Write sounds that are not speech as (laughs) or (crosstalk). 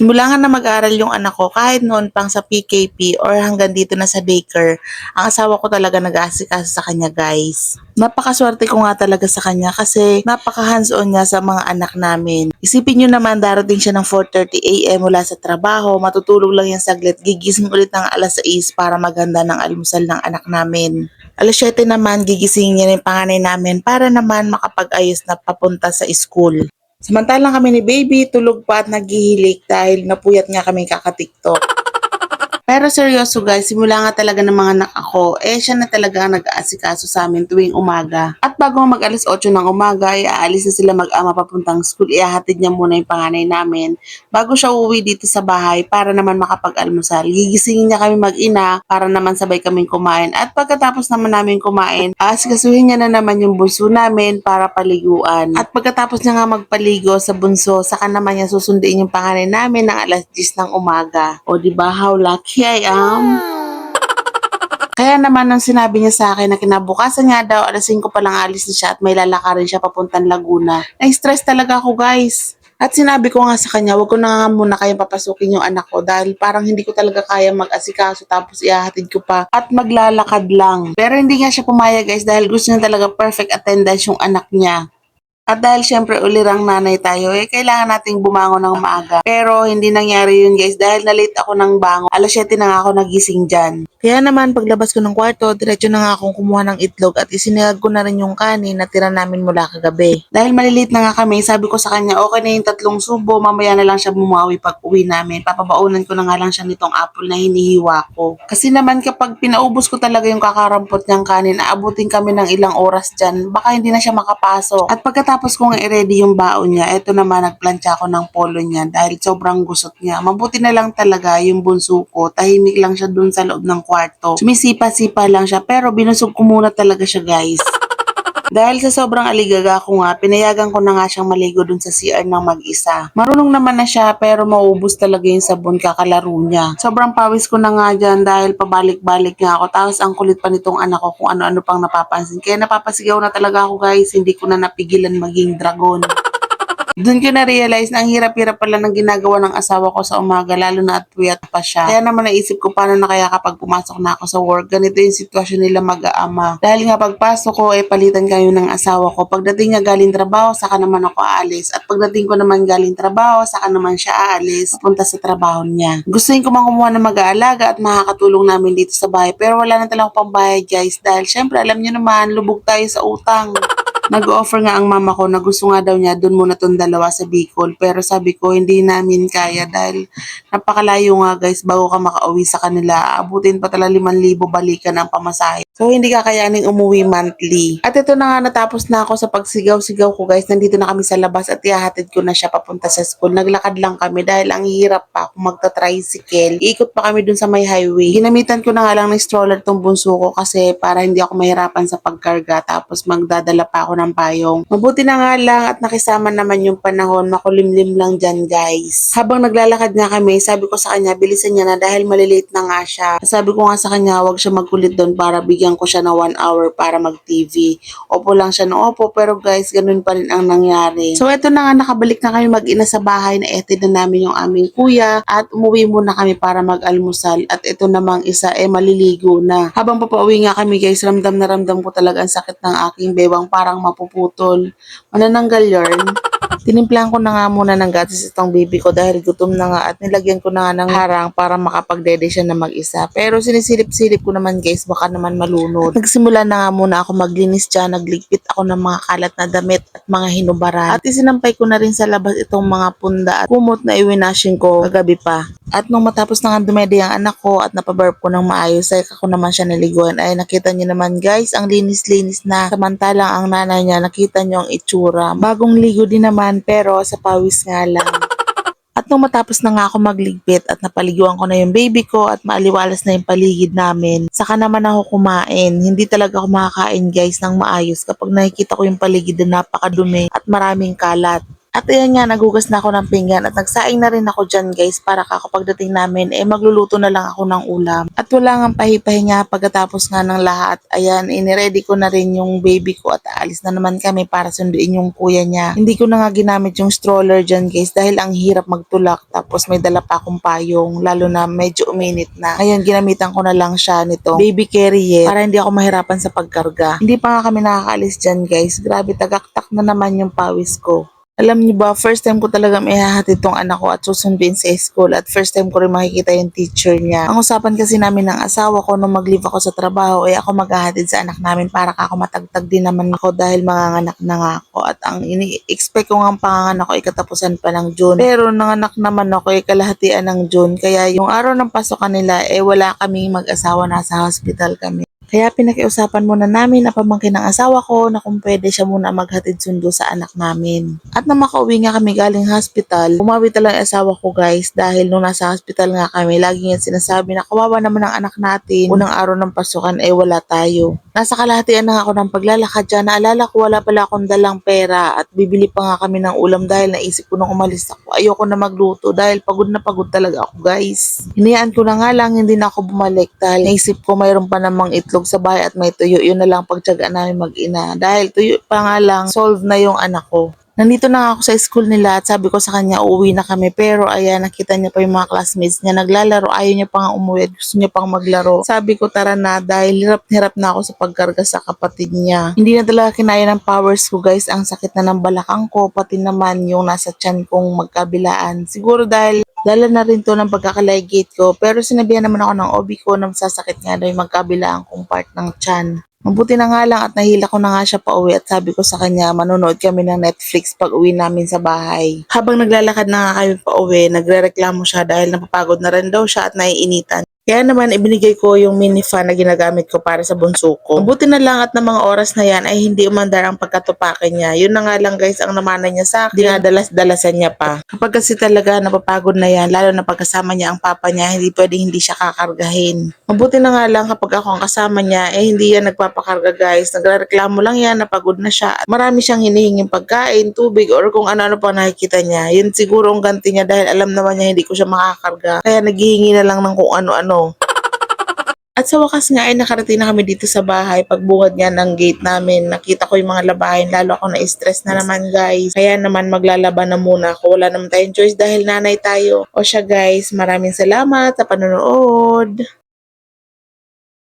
Simula nga na mag-aral yung anak ko kahit noon pang sa PKP or hanggang dito na sa daycare, ang asawa ko talaga nag-aasikaso sa kanya guys. Napakaswerte ko nga talaga sa kanya kasi napaka hands-on niya sa mga anak namin. Isipin nyo naman darating siya ng 4.30am mula sa trabaho, matutulog lang yan saglit, gigising ulit ng alas 6 para maganda ng almusal ng anak namin. Alas 7 naman, gigisingin niya yung panganay namin para naman makapag-ayos na papunta sa school. Samantalang kami ni baby, tulog pa at naghihilik dahil napuyat nga kami kakatiktok. Pero seryoso guys, simula nga talaga ng mga anak ako, eh siya na talaga ang nag-aasikaso sa amin tuwing umaga. At bago mag alas 8 ng umaga, ay aalis na sila mag-ama papuntang school, ihahatid niya muna yung panganay namin bago siya uuwi dito sa bahay para naman makapag-almusal. Gigisingin niya kami mag-ina para naman sabay kaming kumain. At pagkatapos naman namin kumain, aasikasuhin niya na naman yung bunso namin para paliguan. At pagkatapos niya nga magpaligo sa bunso, saka naman niya susunduin yung panganay namin ng alas 10 ng umaga. O di ba how lucky I am? (laughs) Kaya naman nang sinabi niya sa akin na kinabukasan nga daw, alas 5 pa lang alis na siya at may lalakarin siya papuntang Laguna. Na-stress talaga ako guys. At sinabi ko nga sa kanya, wag ko na nga muna kayang papasukin yung anak ko dahil parang hindi ko talaga kaya mag-asikaso tapos ihahatid ko pa at maglalakad lang. Pero hindi nga siya pumayag guys dahil gusto niya talaga perfect attendance yung anak niya. At dahil syempre ulirang nanay tayo, eh kailangan nating bumangon ng maaga. Pero hindi nangyari yun guys dahil na-late ako ng bangon. Alas 7 na nga ako nagising dyan. Kaya naman paglabas ko ng kwarto, diretso na nga akong kumuha ng itlog at isinilag ko na rin yung kanin na tira namin mula kagabi. Dahil malilate na nga kami, sabi ko sa kanya okay na yung tatlong subo, mamaya na lang siya bumawi pag uwi namin. Papabaunan ko na nga lang siya nitong apple na hinihiwa ko. Kasi naman kapag pinaubos ko talaga yung kakarampot niyang kanin, aabutin kami ng ilang oras dyan, baka hindi na siya makapasok. At pagkatapos kong i-ready yung baon niya, eto naman nagplansya ako ng polo niya dahil sobrang gusot niya. Mabuti na lang talaga yung bunso ko, tahimik lang siya dun sa loob ng kwarto. Sumisipa-sipa lang siya pero binusog ko muna talaga siya guys. (laughs) Dahil sa sobrang aligaga ko nga, pinayagan ko na nga siyang maligo dun sa CR ng mag-isa. Marunong naman na siya pero maubos talaga yung sabon kakalaro niya. Sobrang pawis ko na nga dyan dahil pabalik-balik nga ako. Tapos ang kulit pa nitong anak ko kung ano-ano pang napapansin. Kaya napapasigaw na talaga ako guys, hindi ko na napigilan maging dragon. Doon ko na-realize na ang hirap-hirap pala ng ginagawa ng asawa ko sa umaga, lalo na at puyat pa siya. Kaya naman naisip ko paano na kaya kapag pumasok na ako sa work, ganito yung sitwasyon nila mag-aama. Dahil nga pagpasok ko, eh palitan kayo ng asawa ko. Pagdating niya galing trabaho, saka naman ako aalis. At pagdating ko naman galing trabaho, saka naman siya aalis, punta sa trabaho niya. Gustuin ko mang ng mag-aalaga at makakatulong namin dito sa bahay. Pero wala na talagang pambayad guys, dahil syempre alam niyo naman, lubog tayo sa utang. Nag-offer nga ang mama ko na gusto nga daw niya doon muna tong dalawa sa Bicol. Pero sabi ko, hindi namin kaya dahil napakalayo nga guys bago ka makauwi sa kanila. Abutin pa tala 5,000 balikan ang pamasahe. So hindi kakayaning umuwi monthly. At ito na nga natapos na ako sa pagsigaw-sigaw ko guys. Nandito na kami sa labas at ihahatid ko na siya papunta sa school. Naglakad lang kami dahil ang hirap pa kung magta-tricycle. Iikot pa kami dun sa may highway. Ginamitan ko na nga lang ng stroller tong bunso ko kasi para hindi ako mahirapan sa pagkarga tapos magdadala pa ako ng payong. Mabuti na nga lang at nakisama naman yung panahon. Makulimlim lang dyan guys. Habang naglalakad nga kami, sabi ko sa kanya, bilisan niya na dahil malilate na nga siya. Sabi ko nga sa kanya, wag siya magkulit doon para bigyan ko siya na one hour para mag-TV. Opo lang siya na opo, pero guys, ganun pa rin ang nangyari. So eto na nga, nakabalik na kami mag-ina sa bahay na etid na namin yung aming kuya at umuwi muna kami para mag-almusal at ito namang isa eh maliligo na. Habang papauwi nga kami guys, ramdam na ramdam ko talaga ang sakit ng aking bewang parang mapuputol. Manananggal yarn. Tinimplahan ko na nga muna ng gatas itong baby ko dahil gutom na nga at nilagyan ko na nga ng harang para makapagdede siya na mag-isa. Pero sinisilip-silip ko naman guys, baka naman malunod. Nagsimula na nga muna ako maglinis dyan, nagligpit ako ng mga kalat na damit at mga hinubaran. At isinampay ko na rin sa labas itong mga punda at kumot na iwinashing ko kagabi pa. At nung matapos na nga dumede ang anak ko at napabarb ko ng maayos, ay ako naman siya naliguan. Ay nakita niyo naman guys, ang linis-linis na. Samantalang ang nanay niya, nakita niyo ang itsura. Bagong ligo din naman pero sa pawis nga lang. (laughs) At nung matapos na nga ako magligpit at napaliguan ko na yung baby ko at maaliwalas na yung paligid namin, saka naman ako kumain. Hindi talaga ako makakain guys ng maayos kapag nakikita ko yung paligid na napakadumi at maraming kalat. At ayan nga, nagugas na ako ng pinggan at nagsaing na rin ako dyan guys para kakapagdating namin eh magluluto na lang ako ng ulam. At wala nga pahipahinga pagkatapos nga ng lahat. Ayan, iniready ko na rin yung baby ko at aalis na naman kami para sunduin yung kuya niya. Hindi ko na nga ginamit yung stroller dyan guys dahil ang hirap magtulak tapos may dala pa akong payong lalo na medyo uminit na. Ngayon, ginamitan ko na lang siya nito baby carrier para hindi ako mahirapan sa pagkarga. Hindi pa nga kami nakakaalis dyan guys. Grabe, tagaktak na naman yung pawis ko. Alam niyo ba, first time ko talaga may hahatid tong anak ko at susunduin sa school at first time ko rin makikita yung teacher niya. Ang usapan kasi namin ng asawa ko nung mag-leave ako sa trabaho ay ako maghahatid sa anak namin para ako matagtag din naman ako dahil manganganak na nga ako at ang ini-expect ko nga ang panganganak ko ay katapusan pa ng June. Pero nanganak naman ako ay kalahatian ng June kaya yung araw ng pasokan nila eh wala kaming mag-asawa nasa hospital kami. Kaya pinakiusapan muna namin na pamangkin ng asawa ko na kung pwede siya muna maghatid sundo sa anak namin. At na makauwi nga kami galing hospital, umawi talaga ang asawa ko guys dahil nung nasa hospital nga kami, lagi nga sinasabi na kawawa naman ang anak natin. Unang araw ng pasukan eh wala tayo. Nasa kalahatian na ako ng paglalakad dyan. Naalala ko wala pala akong dalang pera at bibili pa nga kami ng ulam dahil naisip ko nung umalis ako. Ayoko na magluto dahil pagod na pagod talaga ako guys. Hinayaan ko na nga lang hindi na ako bumalik dahil naisip ko mayroon pa namang itlog sa bahay at may tuyo. Yun na lang pagtyagaan namin mag-ina. Dahil tuyo pa nga lang, solve na yung anak ko. Nandito na ako sa school nila at sabi ko sa kanya uuwi na kami pero ayan nakita niya pa yung mga classmates niya naglalaro ayaw niya pang umuwi gusto niya pang maglaro. Sabi ko tara na dahil hirap na ako sa pagkarga sa kapatid niya. Hindi na talaga kinaya ng powers ko guys ang sakit na ng balakang ko pati naman yung nasa tiyan kong magkabilaan. Siguro dahil Dala na rin to ng pagkakalaygate ko pero sinabihan naman ako ng OB ko na sasakit nga daw yung magkabilaan kong part ng tiyan. Mabuti na nga lang at nahila ko na nga siya pa uwi at sabi ko sa kanya manonood kami ng Netflix pag uwi namin sa bahay. Habang naglalakad na nga kami pa uwi, nagrereklamo siya dahil napapagod na rin daw siya at naiinitan. Kaya naman ibinigay ko yung mini fan na ginagamit ko para sa bunso ko. Mabuti na lang at ng mga oras na yan ay hindi umandar ang pagkatupakin niya. Yun na nga lang guys ang namana niya sa akin. Dinadalas-dalasan niya pa. Kapag kasi talaga napapagod na yan, lalo na pagkasama niya ang papa niya, hindi pwedeng hindi siya kakargahin. Mabuti na nga lang kapag ako ang kasama niya, eh hindi yan nagpapakarga guys. Nagrereklamo lang yan, napagod na siya. Marami siyang hinihinging pagkain, tubig, or kung ano-ano pa nakikita niya. Yun siguro ang ganti niya dahil alam naman niya hindi ko siya makakarga. Kaya naghihingi na lang ng kung ano-ano. At sa wakas nga ay nakarating na kami dito sa bahay. Pagbungad nga ng gate namin, nakita ko yung mga labahin. Lalo ako na-stress na naman guys. Kaya naman maglalaban na muna ako. Wala naman tayong choice dahil nanay tayo. O siya guys, maraming salamat sa panonood.